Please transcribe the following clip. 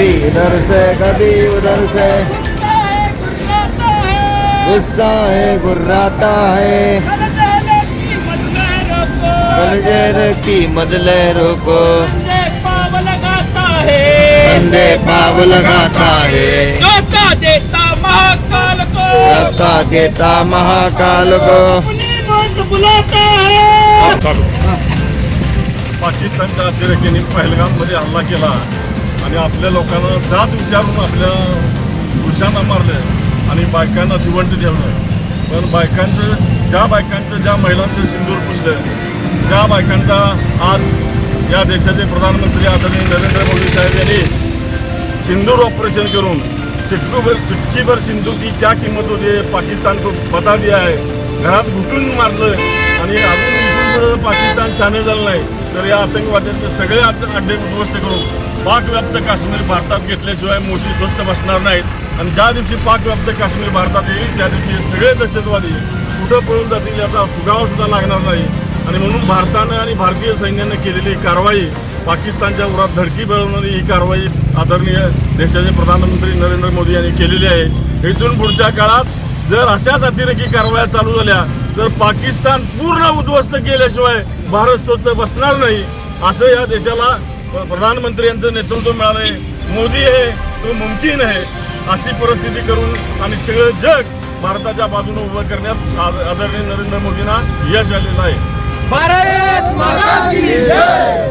से कभी उधर से। गुस्सा है गुर्राता है। की मदले रोको कंधे पाव लगाता है। देता महाकाल को। सबका देता महाकाल को। अपनी मौत बुलाता है। पाकिस्तानच्या अतिरेक्यांनी पहलगाममध्ये हल्ला केला आणि आपल्या लोकांना जात विचारून आपल्या पुरुषांना मारलं आणि बायकांना जिवंत ठेवलं. पण बायकांचं ज्या बायकांचं ज्या महिलांचं सिंदूर पुसलं त्या बायकांचा आज या देशाचे प्रधानमंत्री आदरणीय नरेंद्र मोदी साहेब यांनी सिंदूर ऑपरेशन करून चिटकूभर चिटकीभर सिंदूर की क्या किंमत होती पाकिस्तान को बता दिया है घरात घुसून मारलं आणि अजून पाकिस्तान शाने झालं नाही. तर या आतंकवाद्यांचे सगळे अड्डे उद्ध्वस्त करून पाकव्याप्त काश्मीर भारतात घेतल्याशिवाय मोठी स्वस्त बसणार नाहीत. आणि ज्या दिवशी पाकव्याप्त काश्मीर भारतात येईल त्या दिवशी हे सगळे दहशतवादी कुठं पळून जातील याचा सुगावासुद्धा लागणार नाही. आणि म्हणून भारतानं आणि भारतीय सैन्यानं केलेली कारवाई पाकिस्तानच्या उरात धडकी मिळवणारी ही कारवाई आदरणीय देशाचे प्रधानमंत्री नरेंद्र मोदी यांनी केलेली आहे. इथून पुढच्या काळात जर अशाच अतिरेकी कारवाया चालू झाल्या तर पाकिस्तान पूर्ण उद्ध्वस्त केल्याशिवाय भारत स्वतः बसणार नाही असं या देशाला प्रधानमंत्री यांचं नेतृत्व मिळालंय. मोदी हे तो मुमकिन आहे. अशी परिस्थिती करून आणि सगळं जग भारताच्या बाजूने उभं करण्यात आद- आदरणीय नरेंद्र मोदींना यश आलेलं आहे. भारत माता की जय!